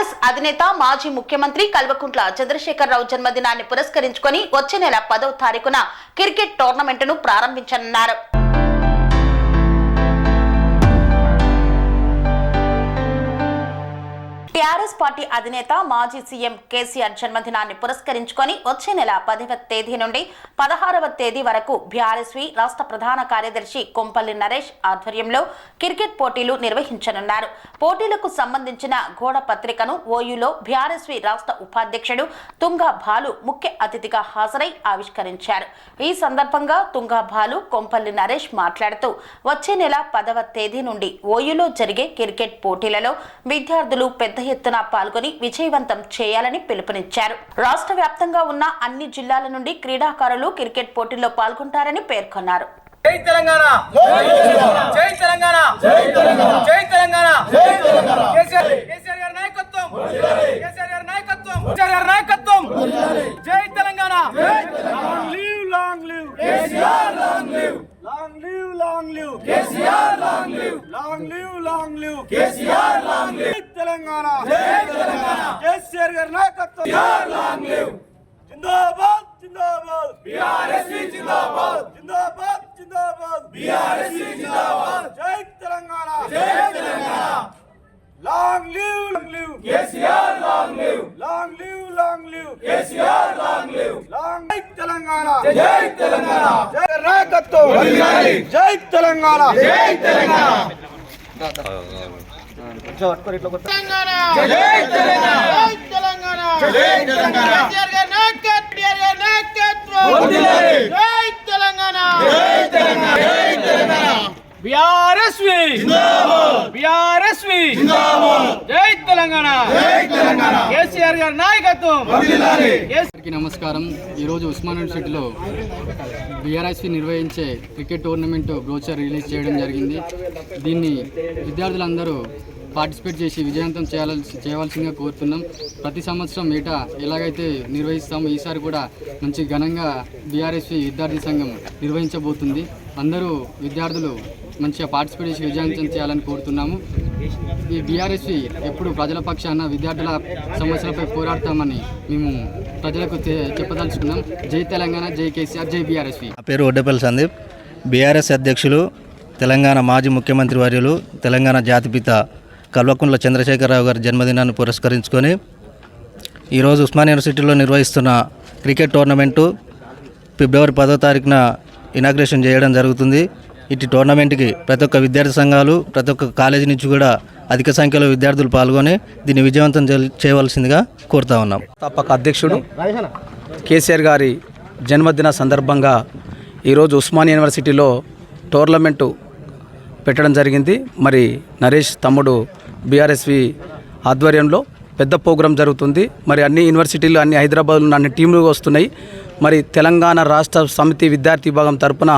TRS అధినేత మాజీ ముఖ్యమంత్రి కల్వకుంట్ల చంద్రశేఖరరావు జన్మదినాన్ని పురస్కరించుకొని వచ్చే నెల పదవ తారీఖున క్రికెట్ టోర్నమెంట్ను ప్రారంభించనున్నారు. టీఆర్ఎస్ పార్టీ అధినేత మాజీ సీఎం కేసీఆర్ జన్మదినాన్ని పురస్కరించుకొని వచ్చే నెల పదవ తేదీ నుండి పదహారవ తేదీ వరకు బీఆర్ఎస్వి రాష్ట్ర ప్రధాన కార్యదర్శి కొంపల్లి నరేష్ ఆధ్వర్యంలో క్రికెట్ పోటీలు నిర్వహించనున్నారు. పోటీలకు సంబంధించిన గోడ పత్రికను ఓయూలో బీఆర్ఎస్వి రాష్ట్ర ఉపాధ్యక్షుడు తుంగా భాలు ముఖ్య అతిథిగా హాజరై ఆవిష్కరించారు. ఈ సందర్భంగా తుంగా భాలు కొంపల్లి నరేష్ మాట్లాడుతూ వచ్చే నెల పదవ తేదీ నుండి ఓయూలో జరిగే క్రికెట్ పోటీలలో విద్యార్థులు పెద్ద ఎత్తున పాల్గొని విజయవంతం చేయాలని పిలుపునిచ్చారు రాష్ట్ర వ్యాప్తంగా ఉన్న అన్ని జిల్లాల నుండి క్రీడాకారులు క్రికెట్ పోటీల్లో పాల్గొంటారని పేర్కొన్నారు జై తెలంగాణ జై తెలంగాణ జై తెలంగాణ గారి నాయకత్వం కేసీఆర్ గారి నాయకత్వం కేసీఆర్ గారి నాయకత్వం జై Telangana long live long live KCR long live long live long live KCR long live long live long live KCR long live Telangana జై తెలంగాణ కేసీఆర్ గారి నాయకత్వం లివ్ జిందాబాద్ జిందాబాద్. బీఆర్ఎస్పీ జిందాబాద్. జిందాబాద్ జిందాబాద్. బీఆర్ఎస్పీ జిందాబాద్. జై తెలంగాణ. జై Telangana. Long live long live. KCR long live. Long live long live. KCR long live. Long జై తెలంగాణ. జై తెలంగాణ. జై నాయకత్వం జై తెలంగాణ. జై తెలంగాణ. తెలంగాణ జై తెలంగాణ! జై తెలంగాణ! జై తెలంగాణ! కేసీఆర్ గారి నాయకత్వం! కేసీఆర్ గారి నాయకత్వం జై తెలంగాణ! జై తెలంగాణ! జై తెలంగాణ! బీఆర్ఎస్వి! జిందాబాద్! బీఆర్ఎస్వి! జిందాబాద్! జై తెలంగాణ! జై తెలంగాణ! కేసీఆర్ గారి నాయకత్వం! అందరికీ నమస్కారం. ఈరోజు ఉస్మాన్ యూనివర్సిటీలో బీఆర్ఎస్పి నిర్వహించే క్రికెట్ టోర్నమెంట్ బ్రోచర్ రిలీజ్ చేయడం జరిగింది. దీన్ని విద్యార్థులందరూ పార్టిసిపేట్ చేసి విజయవంతం చేయాల్సి చేయవలసిందిగా కోరుతున్నాం. ప్రతి సంవత్సరం ఏటా ఎలాగైతే నిర్వహిస్తామో ఈసారి కూడా మంచి ఘనంగా బీఆర్ఎస్వి విద్యార్థి సంఘం నిర్వహించబోతుంది. అందరూ విద్యార్థులు మంచిగా పార్టిసిపేట్ చేసి విజయవంతం చేయాలని కోరుతున్నాము. ఈ బీఆర్ఎస్వి ఎప్పుడు ప్రజల పక్షాన విద్యార్థుల సమస్యలపై పోరాడతామని మేము ప్రజలకు తె- చెప్పదలుచుకున్నాం. జై తెలంగాణ జై కేసీఆర్ జై బీఆర్ఎస్వి నా పేరు ఒడ్డపల్లి సందీప్. బీఆర్ఎస్ అధ్యక్షులు తెలంగాణ మాజీ ముఖ్యమంత్రి వర్యులు తెలంగాణ జాతిపిత కల్వకుంట్ల చంద్రశేఖరరావు గారి జన్మదినాన్ని పురస్కరించుకొని ఈరోజు ఉస్మాన్ యూనివర్సిటీలో నిర్వహిస్తున్న క్రికెట్ టోర్నమెంటు ఫిబ్రవరి పదో తారీఖున ఇనాగ్రేషన్ చేయడం జరుగుతుంది. ఇటు టోర్నమెంట్కి ప్రతి ఒక్క విద్యార్థి సంఘాలు ప్రతి ఒక్క కాలేజీ నుంచి కూడా అధిక సంఖ్యలో విద్యార్థులు పాల్గొని దీన్ని విజయవంతం చేయవలసిందిగా కోరుతా ఉన్నాం. తప్పక అధ్యక్షుడు కేసీఆర్ గారి జన్మదిన సందర్భంగా ఈరోజు ఉస్మాన్ యూనివర్సిటీలో టోర్నమెంటు పెట్టడం జరిగింది. మరి నరేష్ తమ్ముడు బీఆర్ఎస్వి ఆధ్వర్యంలో పెద్ద ప్రోగ్రాం జరుగుతుంది. మరి అన్ని యూనివర్సిటీలు అన్ని హైదరాబాద్లో అన్ని టీంలు వస్తున్నాయి. మరి తెలంగాణ రాష్ట్ర సమితి విద్యార్థి విభాగం తరపున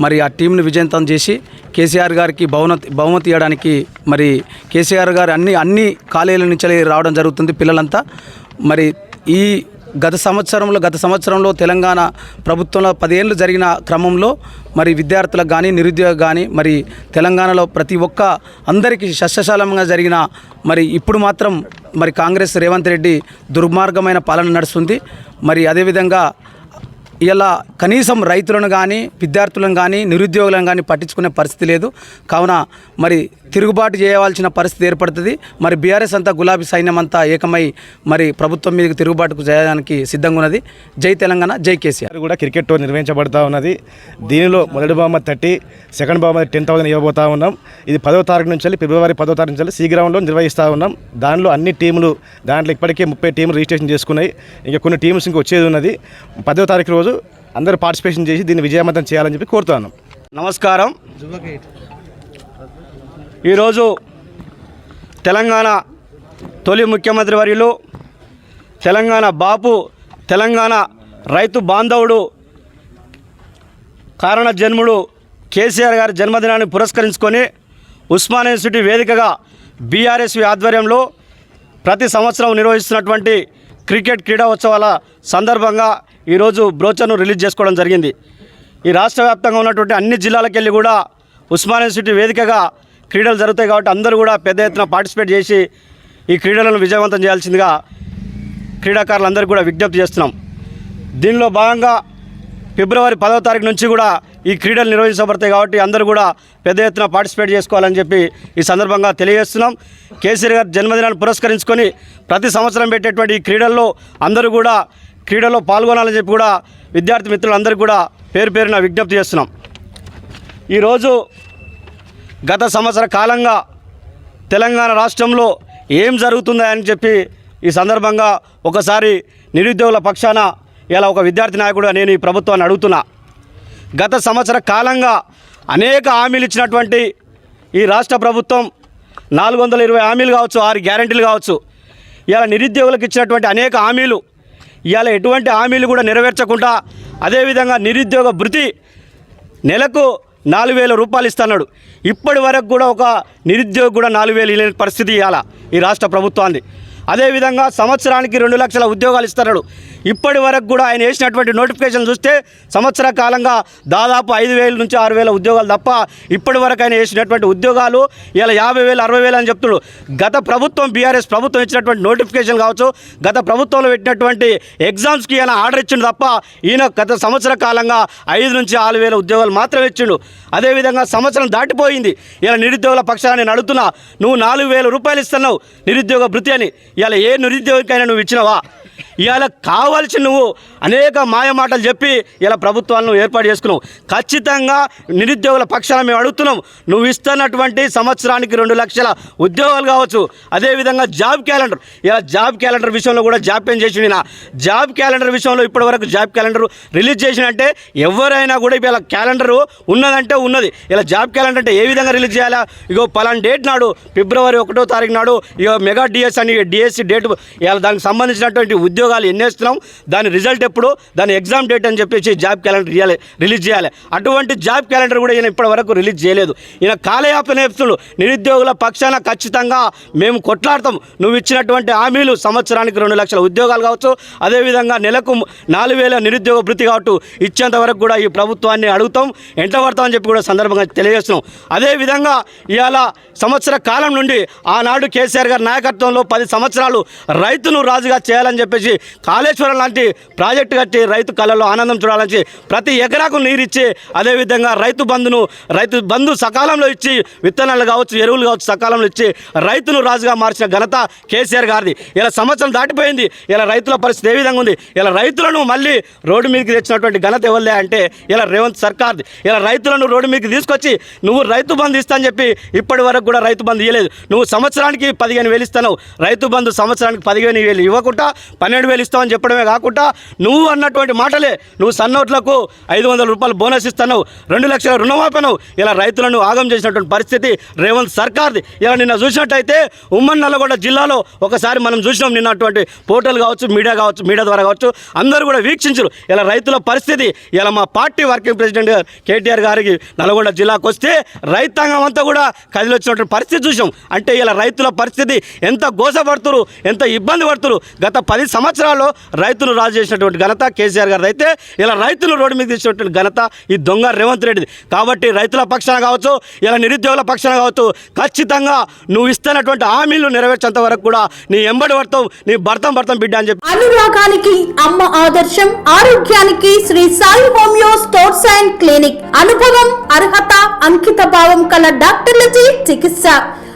మరి ఆ టీంను విజయంతం చేసి కేసీఆర్ గారికి బహుమతి బహుమతి ఇవ్వడానికి మరి కేసీఆర్ గారు అన్ని అన్ని కాలేజీల నుంచి రావడం జరుగుతుంది పిల్లలంతా. మరి ఈ గత సంవత్సరంలో గత సంవత్సరంలో తెలంగాణ ప్రభుత్వంలో పదేళ్ళు జరిగిన క్రమంలో మరి విద్యార్థులకు కానీ నిరుద్యోగ కానీ మరి తెలంగాణలో ప్రతి ఒక్క అందరికీ సస్యశాలంగా జరిగిన మరి ఇప్పుడు మాత్రం మరి కాంగ్రెస్ రేవంత్ రెడ్డి దుర్మార్గమైన పాలన నడుస్తుంది. మరి అదేవిధంగా ఇలా కనీసం రైతులను కానీ విద్యార్థులను కానీ నిరుద్యోగులను కానీ పట్టించుకునే పరిస్థితి లేదు. కావున మరి తిరుగుబాటు చేయవలసిన పరిస్థితి ఏర్పడుతుంది. మరి బీఆర్ఎస్ అంతా గులాబీ సైన్యం అంతా ఏకమై మరి ప్రభుత్వం మీదకి తిరుగుబాటుకు చేయడానికి సిద్ధంగా ఉన్నది. జై తెలంగాణ జై కేసీఆర్. కూడా క్రికెట్ టోర్ నిర్వహించబడతా ఉన్నది. దీనిలో మొదటి బహుమతి థర్టీ సెకండ్ బహుమతి టెన్ థౌసండ్ ఇవ్వబోతా ఉన్నాం. ఇది పదో తారీఖు నుంచి ఫిబ్రవరి పదో తారీఖు నుంచి సి గ్రౌండ్లో నిర్వహిస్తూ ఉన్నాం. దానిలో అన్ని టీములు దాంట్లో ఇప్పటికే ముప్పై టీములు రిజిస్ట్రేషన్ చేసుకున్నాయి. ఇంకా కొన్ని టీమ్స్ ఇంకా వచ్చేది ఉన్నది. పదో తారీఖు రోజు అందరూ పార్టిసిపేషన్ చేసి దీన్ని విజయవంతం చేయాలని చెప్పి కోరుతున్నాను. నమస్కారం. ఈరోజు తెలంగాణ తొలి ముఖ్యమంత్రి వర్యులు తెలంగాణ బాపు తెలంగాణ రైతు బాంధవుడు కారణ జన్ముడు కేసీఆర్ గారి జన్మదినాన్ని పురస్కరించుకొని ఉస్మాన్ యూనివర్సిటీ వేదికగా బీఆర్ఎస్వి ఆధ్వర్యంలో ప్రతి సంవత్సరం నిర్వహిస్తున్నటువంటి క్రికెట్ క్రీడా ఉత్సవాల సందర్భంగా ఈరోజు బ్రోచర్ను రిలీజ్ చేసుకోవడం జరిగింది. ఈ రాష్ట్ర వ్యాప్తంగా ఉన్నటువంటి అన్ని జిల్లాలకెళ్ళి కూడా ఉస్మానియా సిటీ వేదికగా క్రీడలు జరుగుతాయి కాబట్టి అందరూ కూడా పెద్ద ఎత్తున పార్టిసిపేట్ చేసి ఈ క్రీడలను విజయవంతం చేయాల్సిందిగా క్రీడాకారులందరికీ కూడా విజ్ఞప్తి చేస్తున్నాం. దీనిలో భాగంగా ఫిబ్రవరి పదవ తారీఖు నుంచి కూడా ఈ క్రీడలు నిర్వహించబడతాయి కాబట్టి అందరూ కూడా పెద్ద ఎత్తున పార్టిసిపేట్ చేసుకోవాలని చెప్పి ఈ సందర్భంగా తెలియజేస్తున్నాం. కేసీఆర్ గారి జన్మదినాన్ని పురస్కరించుకొని ప్రతి సంవత్సరం పెట్టేటువంటి ఈ క్రీడల్లో అందరూ కూడా క్రీడలో పాల్గొనాలని చెప్పి కూడా విద్యార్థి మిత్రులందరికీ కూడా పేరు పేరున విజ్ఞప్తి చేస్తున్నాం. ఈరోజు గత సంవత్సర కాలంగా తెలంగాణ రాష్ట్రంలో ఏం జరుగుతుందా అని చెప్పి ఈ సందర్భంగా ఒకసారి నిరుద్యోగుల పక్షాన ఇలా ఒక విద్యార్థి నాయకుడుగా నేను ఈ ప్రభుత్వాన్ని అడుగుతున్నా. గత సంవత్సర కాలంగా అనేక హామీలు ఇచ్చినటువంటి ఈ రాష్ట్ర ప్రభుత్వం నాలుగు వందల ఇరవై హామీలు కావచ్చు ఆరు గ్యారంటీలు కావచ్చు ఇలా నిరుద్యోగులకు ఇచ్చినటువంటి అనేక హామీలు ఇవాళ ఎటువంటి హామీలు కూడా నెరవేర్చకుండా అదేవిధంగా నిరుద్యోగ భృతి నెలకు నాలుగు వేల రూపాయలు ఇస్తున్నాడు. ఇప్పటి వరకు కూడా ఒక నిరుద్యోగి కూడా నాలుగు వేలు ఇవ్వలేని పరిస్థితి ఇవాళ ఈ రాష్ట్ర ప్రభుత్వాన్ని. అదేవిధంగా సంవత్సరానికి రెండు లక్షల ఉద్యోగాలు ఇస్తున్నాడు. ఇప్పటి వరకు కూడా ఆయన వేసినటువంటి నోటిఫికేషన్ చూస్తే సంవత్సర కాలంగా దాదాపు ఐదు వేల నుంచి ఆరు వేల ఉద్యోగాలు తప్ప ఇప్పటి వరకు ఆయన వేసినటువంటి ఉద్యోగాలు ఇలా యాభై వేలు అరవై వేలు అని చెప్తున్నాడు గత ప్రభుత్వం బీఆర్ఎస్ ప్రభుత్వం ఇచ్చినటువంటి నోటిఫికేషన్ కావచ్చు గత ప్రభుత్వంలో పెట్టినటువంటి ఎగ్జామ్స్కి ఈయన ఆర్డర్ ఇచ్చిండు తప్ప ఈయన గత సంవత్సర కాలంగా ఐదు నుంచి ఆరు వేల ఉద్యోగాలు మాత్రమే ఇచ్చిండు. అదేవిధంగా సంవత్సరం దాటిపోయింది. ఇలా నిరుద్యోగుల పక్షాన్ని నేను అడుగుతున్నా నువ్వు నాలుగు వేల రూపాయలు ఇస్తున్నావు నిరుద్యోగ భృతి అని. ఇలా ఏ నిరుద్యోగికైనా నువ్వు ఇచ్చినావా? ఇవాళ కావాల్సి నువ్వు అనేక మాయ మాటలు చెప్పి ఇలా ప్రభుత్వాలను ఏర్పాటు చేసుకున్నావు. ఖచ్చితంగా నిరుద్యోగుల పక్షాన మేము అడుగుతున్నాం. నువ్వు ఇస్తున్నటువంటి సంవత్సరానికి రెండు లక్షల ఉద్యోగాలు కావచ్చు. అదేవిధంగా జాబ్ క్యాలెండర్. ఇలా జాబ్ క్యాలెండర్ విషయంలో కూడా జాప్యం చేసిండు నా జాబ్ క్యాలెండర్ విషయంలో ఇప్పటివరకు జాబ్ క్యాలెండర్ రిలీజ్ చేసినంటే ఎవరైనా కూడా ఇలా క్యాలెండర్ ఉన్నదంటే ఉన్నది. ఇలా జాబ్ క్యాలెండర్ అంటే ఏ విధంగా రిలీజ్ చేయాలా? ఇగో పలానా డేట్ నాడు ఫిబ్రవరి ఒకటో తారీఖు నాడు ఇగో మెగా డిఎస్ అని డిఎస్సి డేట్ ఇలా దానికి సంబంధించినటువంటి ఉద్యోగాలు ఎన్ని వేస్తున్నాం దాని రిజల్ట్ ఎప్పుడు దాని ఎగ్జామ్ డేట్ అని చెప్పేసి జాబ్ క్యాలెండర్ ఇవ్వాలి రిలీజ్ చేయాలి. అటువంటి జాబ్ క్యాలెండర్ కూడా ఈయన ఇప్పటి వరకు రిలీజ్ చేయలేదు. ఈయన కాలయాపన నేపుతుడు నిరుద్యోగుల పక్షాన ఖచ్చితంగా మేము కొట్లాడతాం. నువ్వు ఇచ్చినటువంటి హామీలు సంవత్సరానికి రెండు లక్షల ఉద్యోగాలు కావచ్చు అదేవిధంగా నెలకు నాలుగు వేల నిరుద్యోగ భృతి కావచ్చు ఇచ్చేంత వరకు కూడా ఈ ప్రభుత్వాన్ని అడుగుతాం. ఎంట పడతామని చెప్పి కూడా సందర్భంగా తెలియజేస్తున్నాం. అదేవిధంగా ఇవాళ సంవత్సర కాలం నుండి ఆనాడు కేసీఆర్ గారి నాయకత్వంలో పది సంవత్సరాలు రైతును రాజుగా చేయాలని చెప్పేసి కాళేశ్వరం లాంటి ప్రాజెక్టు కట్టి రైతు కళలో ఆనందం చూడాలని ప్రతి ఎకరాకు నీరు ఇచ్చి అదేవిధంగా రైతు బంధును రైతు బంధు సకాలంలో ఇచ్చి విత్తనాలు కావచ్చు ఎరువులు కావచ్చు సకాలంలో ఇచ్చి రైతును రాజుగా మార్చిన ఘనత కేసీఆర్ గారిది. ఇలా సంవత్సరం దాటిపోయింది. ఇలా రైతుల పరిస్థితి ఏ విధంగా ఉంది? ఇలా రైతులను మళ్ళీ రోడ్డు మీదకి తెచ్చినటువంటి ఘనత ఎవరిదే అంటే ఇలా రేవంత్ సర్కార్ది. ఇలా రైతులను రోడ్డు మీదకి తీసుకొచ్చి నువ్వు రైతు బంధు ఇస్తా అని చెప్పి ఇప్పటి వరకు కూడా రైతు బంధు ఇవ్వలేదు నువ్వు సంవత్సరానికి పదిహేను వేలు ఇస్తాను రైతు బంధు సంవత్సరానికి పదిహేను వేలు ఇవ్వకుండా పన్నెండు వేలు ఇస్తావని చెప్పడమే కాకుండా నువ్వు అన్నటువంటి మాటలే. నువ్వు సన్నోట్లకు ఐదు వందల రూపాయలు బోనస్ ఇస్తున్నావు రెండు లక్షల రుణమాపనవు ఇలా రైతులను ఆగం చేసినటువంటి పరిస్థితి రేవంత్ సర్కార్ది. ఇలా నిన్న చూసినట్టయితే ఉమ్మన్ నల్లగొండ జిల్లాలో ఒకసారి మనం చూసినాం నిన్న అటువంటి పోర్టల్ కావచ్చు మీడియా కావచ్చు మీడియా ద్వారా కావచ్చు అందరూ కూడా వీక్షించరు. ఇలా రైతుల పరిస్థితి ఇలా మా పార్టీ వర్కింగ్ ప్రెసిడెంట్ గారు కేటీఆర్ గారికి నల్గొండ జిల్లాకు వస్తే రైతాంగం అంతా కూడా కదిలొచ్చినటువంటి పరిస్థితి చూసాం అంటే ఇలా రైతుల పరిస్థితి ఎంత గోసపడుతురు ఎంత ఇబ్బంది పడుతురు గత పది సంవత్సరాల్లో రైతులు రాజు చేసినటువంటి ఘనత కేసీఆర్ గారిది అయితే ఇలా రైతులు రోడ్డు మీద తీసినటువంటి ఘనత ఈ దొంగ రేవంత్ రెడ్డిది. కాబట్టి రైతుల పక్షాన కావచ్చు ఇలా నిరుద్యోగుల పక్షాన కావచ్చు ఖచ్చితంగా నువ్వు ఇస్తున్నటువంటి హామీలు నెరవేర్చేంత వరకు కూడా నీ ఎంబడి వర్తం నీ భర్తం భర్తం బిడ్డ అని చెప్పి అనురాగానికి అమ్మ ఆదర్శం ఆరోగ్యానికి Shri Sai homeo sports and clinic. అనుభవం అర్హత అంకిత భావం కల డాక్టర్లచే చికిత్స.